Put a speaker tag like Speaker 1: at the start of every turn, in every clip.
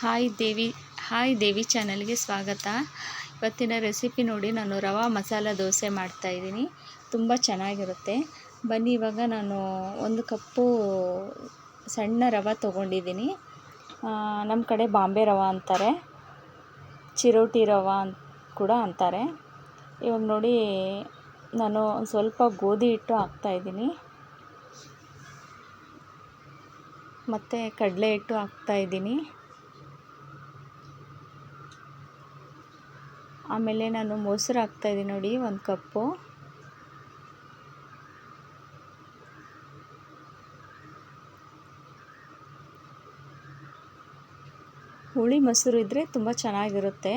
Speaker 1: Hi ದೇವಿ hi ದೇವಿ ಚಾನಲ್ಗೆ ಸ್ವಾಗತ. ಇವತ್ತಿನ ರೆಸಿಪಿ ನೋಡಿ ನಾನು ರವಾ ಮಸಾಲ ದೋಸೆ ಮಾಡ್ತಾಯಿದ್ದೀನಿ ತುಂಬ ಚೆನ್ನಾಗಿರುತ್ತೆ. ಬನ್ನಿ, ಇವಾಗ ನಾನು ಒಂದು ಕಪ್ಪು ಸಣ್ಣ ರವೆ ತೊಗೊಂಡಿದ್ದೀನಿ. ನಮ್ಮ ಕಡೆ ಬಾಂಬೆ ರವ ಅಂತಾರೆ. ಚಿರೋಟಿ ರವೆ ಅಂತ ಕೂಡ ಅಂತಾರೆ. ಇವಾಗ ನೋಡಿ ನಾನು ಸ್ವಲ್ಪ ಗೋಧಿ ಹಿಟ್ಟು ಹಾಕ್ತಾಯಿದ್ದೀನಿ ಮತ್ತು ಕಡಲೆ ಹಿಟ್ಟು ಹಾಕ್ತಾಯಿದ್ದೀನಿ ಆಮೇಲೆ ನಾನು ಮೊಸರು ಹಾಕ್ತಾಯಿದ್ದೀನಿ ನೋಡಿ, ಒಂದು ಕಪ್ಪು. ಹುಳಿ ಮೊಸರು ಇದ್ದರೆ ತುಂಬ ಚೆನ್ನಾಗಿರುತ್ತೆ.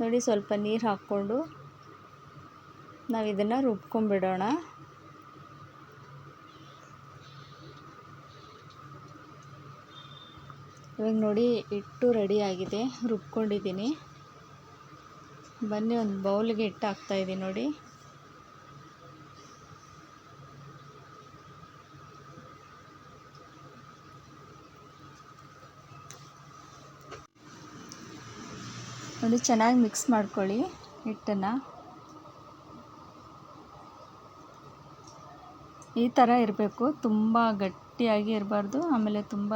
Speaker 1: ನೋಡಿ, ಸ್ವಲ್ಪ ನೀರು ಹಾಕ್ಕೊಂಡು ನಾವು ಇದನ್ನು ರುಬ್ಕೊಂಡ್ಬಿಡೋಣ. ಇವಾಗ ನೋಡಿ ಹಿಟ್ಟು ರೆಡಿ ಆಗಿದೆ. ರುಬ್ಕೊಂಡಿದ್ದೀನಿ. ಬನ್ನಿ ಒಂದು ಬೌಲ್ಗೆ ಹಿಟ್ಟು ಹಾಕ್ತಾಯಿದ್ದೀನಿ ನೋಡಿ. ನೋಡಿ ಚೆನ್ನಾಗಿ ಮಿಕ್ಸ್ ಮಾಡ್ಕೊಳ್ಳಿ ಹಿಟ್ಟನ್ನು. ಈ ಥರ ಇರಬೇಕು. ತುಂಬ ಗಟ್ಟಿಯಾಗಿ ಇರಬಾರ್ದು. ಆಮೇಲೆ ತುಂಬ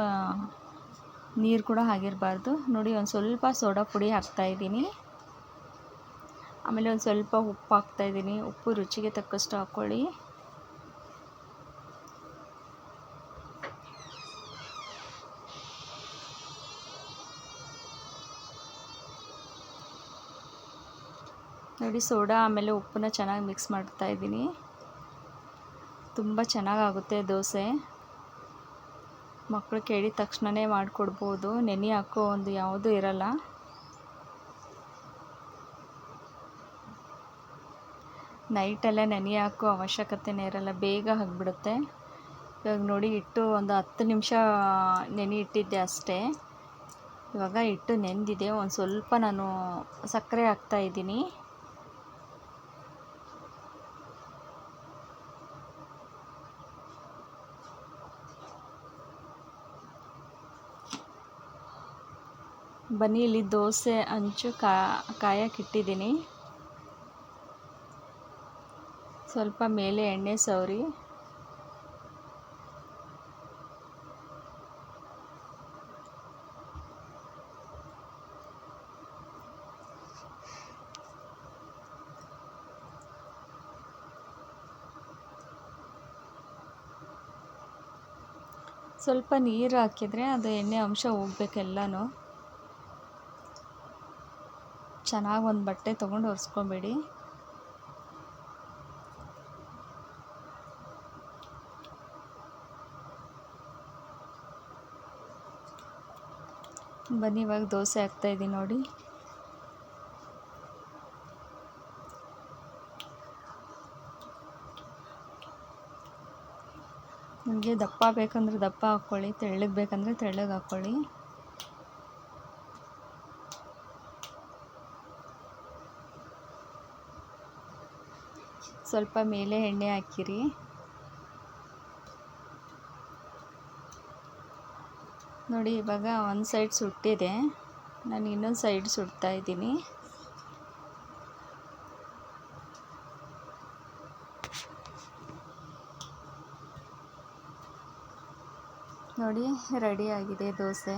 Speaker 1: ನೀರು ಕೂಡ ಆಗಿರಬಾರ್ದು ನೋಡಿ, ಒಂದು ಸ್ವಲ್ಪ ಸೋಡಾ ಪುಡಿ ಹಾಕ್ತಾಯಿದ್ದೀನಿ ಆಮೇಲೆ ಒಂದು ಸ್ವಲ್ಪ ಉಪ್ಪು ಹಾಕ್ತಾಯಿದ್ದೀನಿ ಉಪ್ಪು ರುಚಿಗೆ ತಕ್ಕಷ್ಟು ಹಾಕ್ಕೊಳ್ಳಿ ನೋಡಿ, ಸೋಡಾ ಆಮೇಲೆ ಉಪ್ಪನ್ನ ಚೆನ್ನಾಗಿ ಮಿಕ್ಸ್ ಮಾಡ್ತಾಯಿದ್ದೀನಿ ತುಂಬ ಚೆನ್ನಾಗಾಗುತ್ತೆ ದೋಸೆ. ಮಕ್ಕಳು ಕೇಳಿದ ತಕ್ಷಣನೇ ಮಾಡಿಕೊಡ್ಬೋದು. ನೆನೆ ಹಾಕೋ ಒಂದು ಯಾವುದೂ ಇರಲ್ಲ. ನೈಟೆಲ್ಲ ನೆನೆ ಹಾಕೋ ಅವಶ್ಯಕತೆನೇ ಇರಲ್ಲ. ಬೇಗ ಆಗಿಬಿಡುತ್ತೆ. ಇವಾಗ ನೋಡಿ ಇಟ್ಟು ಒಂದು ಹತ್ತು ನಿಮಿಷ ನೆನೆ ಇಟ್ಟಿದ್ದೆ ಅಷ್ಟೇ. ಇವಾಗ ಇಟ್ಟು ನೆಂದಿದೆ. ಒಂದು ಸ್ವಲ್ಪ ನಾನು ಸಕ್ಕರೆ ಹಾಕ್ತಾಯಿದ್ದೀನಿ ಬನ್ನಿ, ಇಲ್ಲಿ ದೋಸೆ, ಅಂಚು ಕಾಯಕ್ಕಿಟ್ಟಿದ್ದೀನಿ ಸ್ವಲ್ಪ ಮೇಲೆ ಎಣ್ಣೆ ಸವರಿ. ಸ್ವಲ್ಪ ನೀರು ಹಾಕಿದರೆ ಅದು ಎಣ್ಣೆ ಅಂಶ ಹೋಗ್ಬೇಕೆಲ್ಲನೂ ಚೆನ್ನಾಗಿ ಒಂದು ಬಟ್ಟೆ ತೊಗೊಂಡು ಒರೆಸ್ಕೊಬೇಡಿ. ಬನ್ನಿ, ಇವಾಗ ದೋಸೆ ಹಾಕ್ತಾಯಿದ್ದೀನಿ ನೋಡಿ. ನಿಮಗೆ ದಪ್ಪ ಬೇಕಂದ್ರೆ ದಪ್ಪ ಹಾಕ್ಕೊಳ್ಳಿ ತೆಳ್ಳಗೆ ಬೇಕಂದರೆ ತೆಳ್ಳಗೆ ಹಾಕ್ಕೊಳ್ಳಿ ಸ್ವಲ್ಪ ಮೇಲೆ ಎಣ್ಣೆ ಹಾಕಿರಿ. ನೋಡಿ, ಇವಾಗ ಒಂದು ಸೈಡ್ ಸುಟ್ಟಿದೆ. ನಾನು ಇನ್ನೊಂದು ಸೈಡ್ ಸುಡ್ತಾ ಇದ್ದೀನಿ. ನೋಡಿ ರೆಡಿಯಾಗಿದೆ ದೋಸೆ.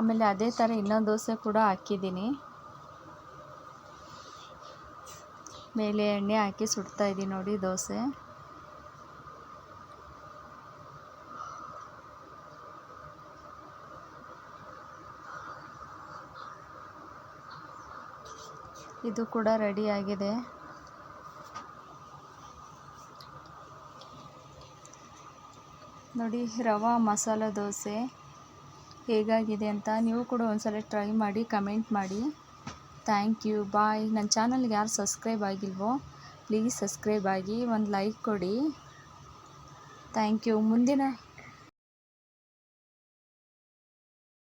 Speaker 1: ಆಮೇಲೆ ಅದೇ ಥರ ಇನ್ನೊಂದು ದೋಸೆ ಕೂಡ ಹಾಕಿದ್ದೀನಿ. ಮೇಲೆ ಎಣ್ಣೆ ಹಾಕಿ ಸುಡ್ತಾ ಇದ್ದೀನಿ ನೋಡಿ ದೋಸೆ. ಇದು ಕೂಡ ರೆಡಿಯಾಗಿದೆ ನೋಡಿ ರವಾ ಮಸಾಲ ದೋಸೆ ಹೇಗಾಗಿದೆ ಅಂತ ನೀವು ಕೂಡ ಒಂದ್ಸಲ ಟ್ರೈ ಮಾಡಿ, ಕಮೆಂಟ್ ಮಾಡಿ. Thank you. ಬಾಯ್. ನನ್ನ ಚಾನಲ್ಗೆ ಯಾರು ಸಬ್ಸ್ಕ್ರೈಬ್ ಆಗಿಲ್ವೋ, ಪ್ಲೀಸ್ ಸಬ್ಸ್ಕ್ರೈಬ್ ಆಗಿ, ಒಂದು ಲೈಕ್ ಕೊಡಿ. Thank you. ಮುಂದಿನ